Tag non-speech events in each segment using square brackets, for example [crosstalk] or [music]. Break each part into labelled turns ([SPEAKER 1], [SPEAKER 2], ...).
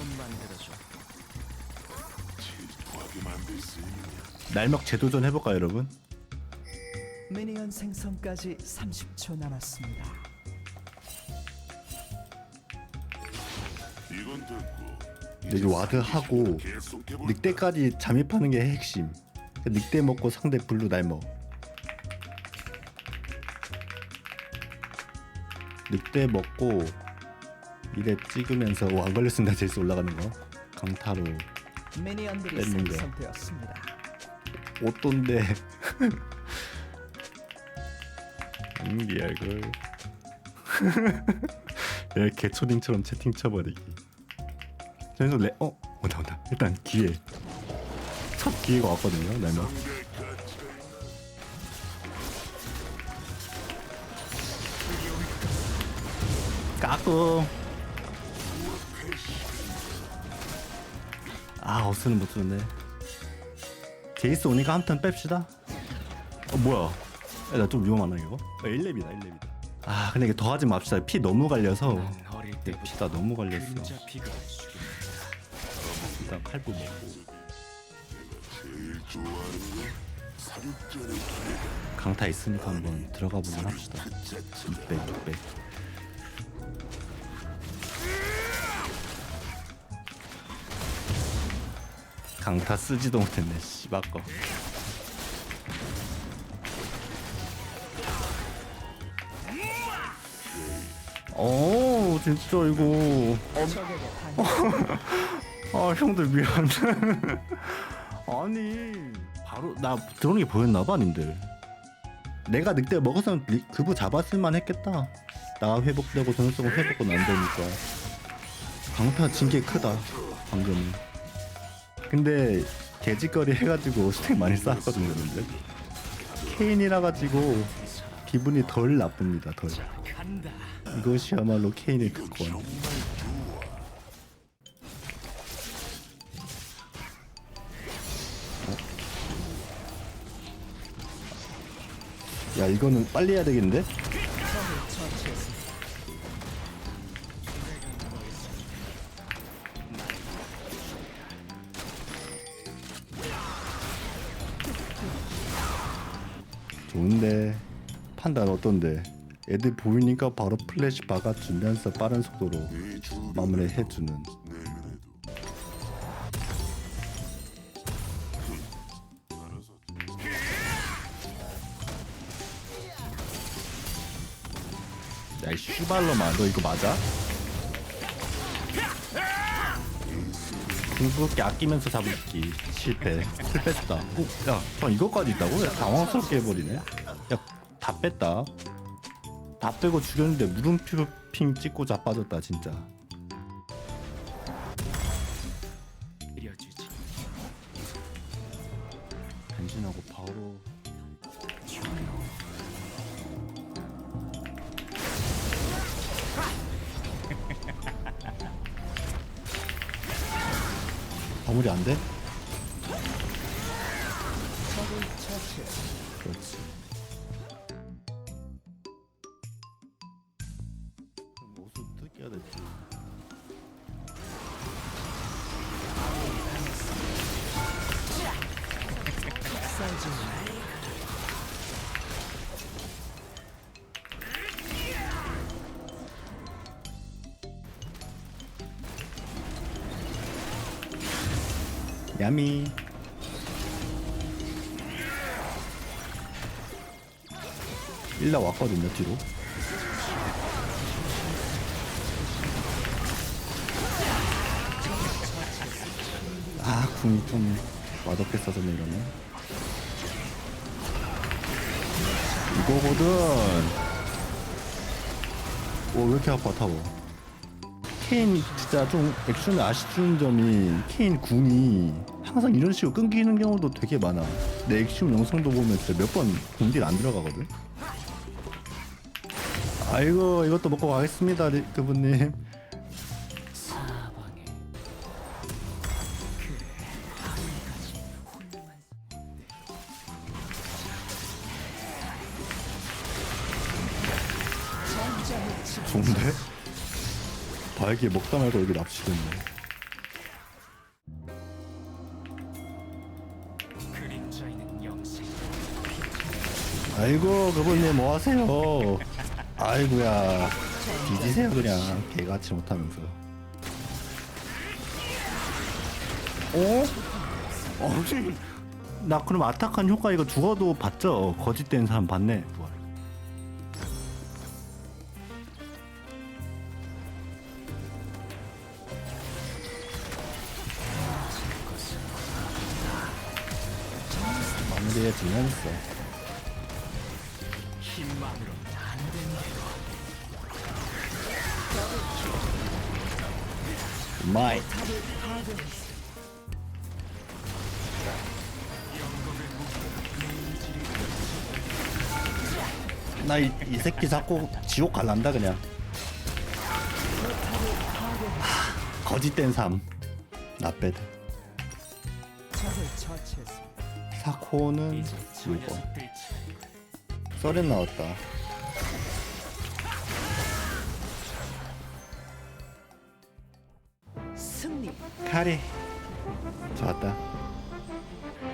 [SPEAKER 1] 한번 만들어줘.
[SPEAKER 2] 질투하게 만들 수 있는
[SPEAKER 3] 날먹 재도전 해볼까요 여러분?
[SPEAKER 1] 미니언 생성까지 30초 남았습니다.
[SPEAKER 2] 이건 됐고
[SPEAKER 3] 여기 와드 하고
[SPEAKER 2] 계속해볼
[SPEAKER 3] 늑대까지 잠입하는 게 핵심 늑대 먹고 상대 블루 날먹 늑대 먹고 이래 찍으면서 왕 걸렸습니다. 제스 올라가는 거. 강타로
[SPEAKER 1] 미니언들이
[SPEAKER 3] 뺏는 거.
[SPEAKER 1] 생성되었습니다.
[SPEAKER 3] 옷돈데. 연기야 이걸 야 개초딩처럼 채팅 쳐버리기. 그래서 레.. 어? 온다 온다. 일단 기회. 첫 기회가 왔거든요 날먹 까꿍 아 어스는 못 줬네 제이스 오니까 한 턴 뺍시다. 어 뭐야? 나 좀 위험하나 이거? 어, 1렙이다 1렙이다. 아 근데 이게 더 하지 맙시다. 피 너무 갈려서.
[SPEAKER 1] 어릴
[SPEAKER 3] 네, 피가 너무 갈렸어.
[SPEAKER 1] 피가.
[SPEAKER 3] 일단 칼부 먹고. 강타 있으니까 한번 들어가 보면 합시다.
[SPEAKER 2] 자체
[SPEAKER 3] 600 강타 쓰지도 못했네 씨바꺼 오 진짜 이거. [laughs] 아 형들 미안. [laughs] 아니 바로 나 들어오는 게 보였나 봐 님들. 내가 늑대 먹었으면 리- 그부 잡았을만 했겠다. 나 회복되고 전속은 회복은 안 되니까. 강타 진 게 크다 방금은 근데 개짓거리 해가지고 스택 많이 쌓았거든요 여러분들 케인이라 가지고 기분이 덜 나쁩니다 덜. 이것이야말로 케인의 특권 야 이거는 빨리 해야 되겠는데? 어떤데? 애들 보이니까 바로 플래시 박아주면서 빠른 속도로
[SPEAKER 2] 이 준비
[SPEAKER 3] 마무리 해주는
[SPEAKER 2] 내년에도 알아서
[SPEAKER 3] 야이 씨발로마 너 이거 맞아? 궁극기 아끼면서 잡을기 실패 풀 뺐다 오, 야, 저 이거까지 있다고? 야, 당황스럽게 해버리네 야, 다 뺐다 다 빼고 죽였는데 물음표 핑 찍고 자빠졌다 진짜
[SPEAKER 1] 이려주지.
[SPEAKER 3] 변신하고 바로 [laughs] 마무리 안 돼? 그렇지. 야미. 일라 왔거든요 뒤로. 아 궁이 좀 맛없게 써졌네 이러면. 이거거든. 오왜 이렇게 아파 타워. 케인 진짜 좀 액션이 아쉬운 점이 케인 궁이 항상 이런 식으로 끊기는 경우도 되게 많아. 내 액션 영상도 보면 진짜 몇번 공딜 안 들어가거든. 아이고 이것도 먹고 가겠습니다 리- 그분님. 날개 먹다 말고 여기 납치됐네. 아이고 그분님 뭐하세요? 아이고야 뒤지세요 그냥 개같이 못하면서. 어? 어 혹시 나 그럼 아타칸 효과 이거 죽어도 봤죠? 거짓된 사람 봤네.
[SPEAKER 1] 힘만으로 안 된대로.
[SPEAKER 3] 마이. 나이 이 새끼 자꾸 지옥 갈란다 그냥. 하, 거짓된 삶. 나빼드
[SPEAKER 1] 저
[SPEAKER 3] 6번
[SPEAKER 1] 녀석들 차례.
[SPEAKER 3] 썰은 나왔다.
[SPEAKER 1] 승리.
[SPEAKER 3] 카리 좋았다.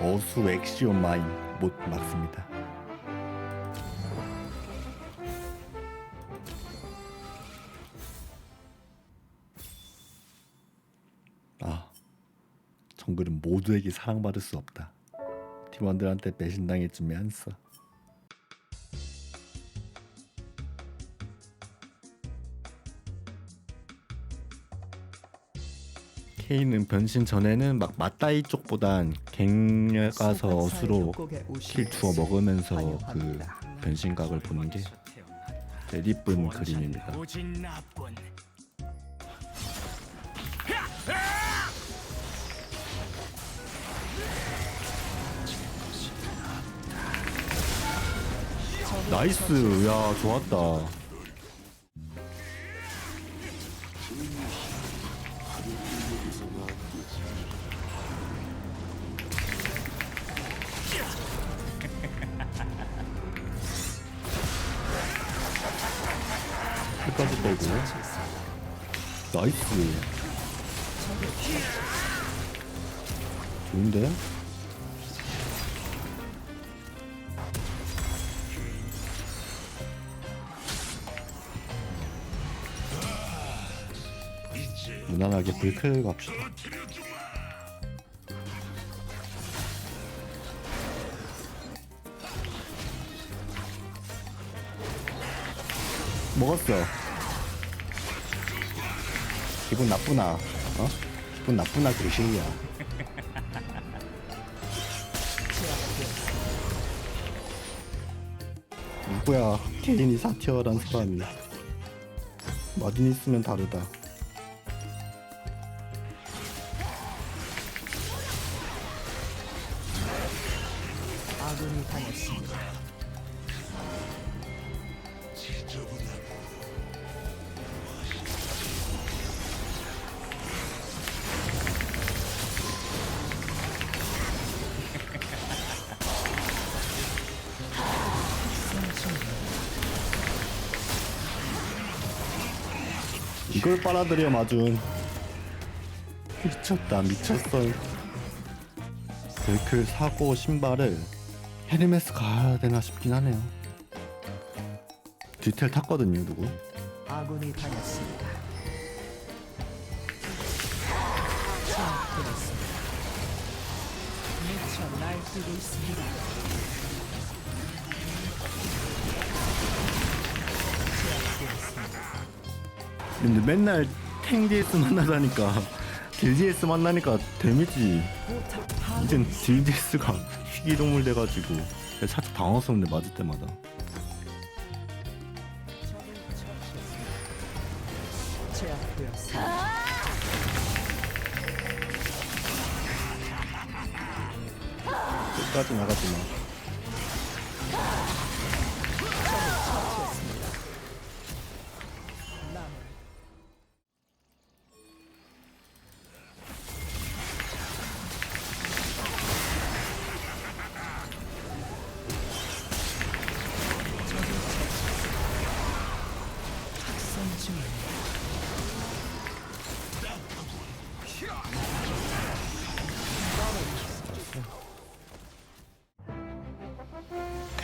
[SPEAKER 3] 어수 엑시온 마인 못 막습니다. 아 정글은 모두에게 사랑받을 수 없다 팀원들한테 배신당했지면서 케인은 변신 전에는 막 맞다이 쪽보단 갱녀 가서 어수로 킬 주워 먹으면서 그 변신각을 보는 게 이쁜 그림입니다. 나이스, 야 좋았다. 끝까지 빼고 나이스 좋은데? 무난하게 불클 갑시다. 먹었어. 기분 나쁘나? 어? 기분 나쁘나 그시야. 누구야? 개인이 사티어란 사람이 마딘 있으면 다르다 이걸 빨아들여 마준. 미쳤다 미쳤어. 불클 사고 신발을 헤르메스 가야 되나 싶긴 하네요 디테일 탔거든요 누구
[SPEAKER 1] 아군이 당했습니다. 제압되었습니다. 미쳐 날뛰고 있습니다. 제압되었습니다.
[SPEAKER 3] 근데 맨날 탱 DS 만나다니까 딜 DS 만나니까 데미지. 이젠 딜 DS가 희귀동물 돼가지고 살짝 당황스럽네 맞을 때마다.
[SPEAKER 1] 제압되었습니다.
[SPEAKER 3] 끝까지 나가지 마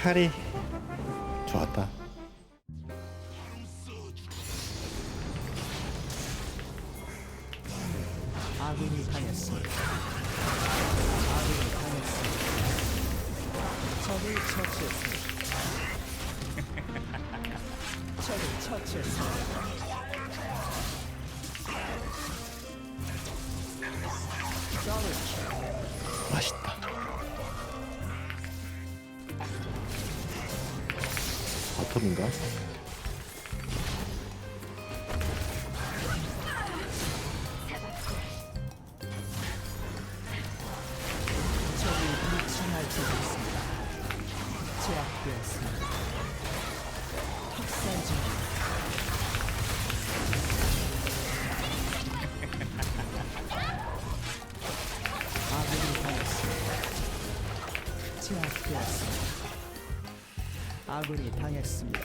[SPEAKER 1] 칼이 좋았다. 아군이 당했습니다. 아군이 당했습니다. 적을 처치했습니다. 적을 처치했습니다.
[SPEAKER 3] 맛있다. 바텀인가?
[SPEAKER 1] 아군이 당했습니다.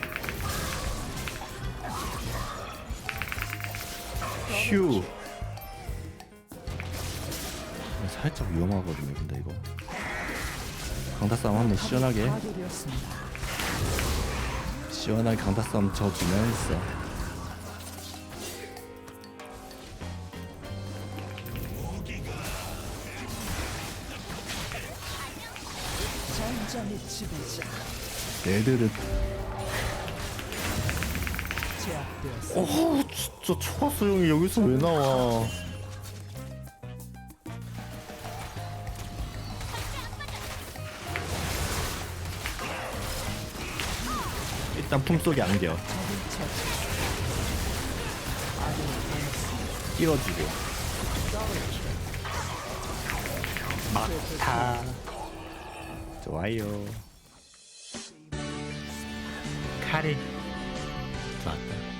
[SPEAKER 3] 휴. 살짝 위험하거든요, 근데 이거. 강타 싸움 한번 시원하게,
[SPEAKER 1] 파괴되었습니다.
[SPEAKER 3] 시원하게 강타 싸움 쳐주면서.
[SPEAKER 1] 전장의 지배자
[SPEAKER 3] 애들은
[SPEAKER 1] 제압되었습니다.
[SPEAKER 3] 어 진짜 초가스 형이 여기서 왜 나와 일단 품속에 안겨. 끼워주고
[SPEAKER 1] 더블킬.
[SPEAKER 3] 막타 좋아요 카레 좋았다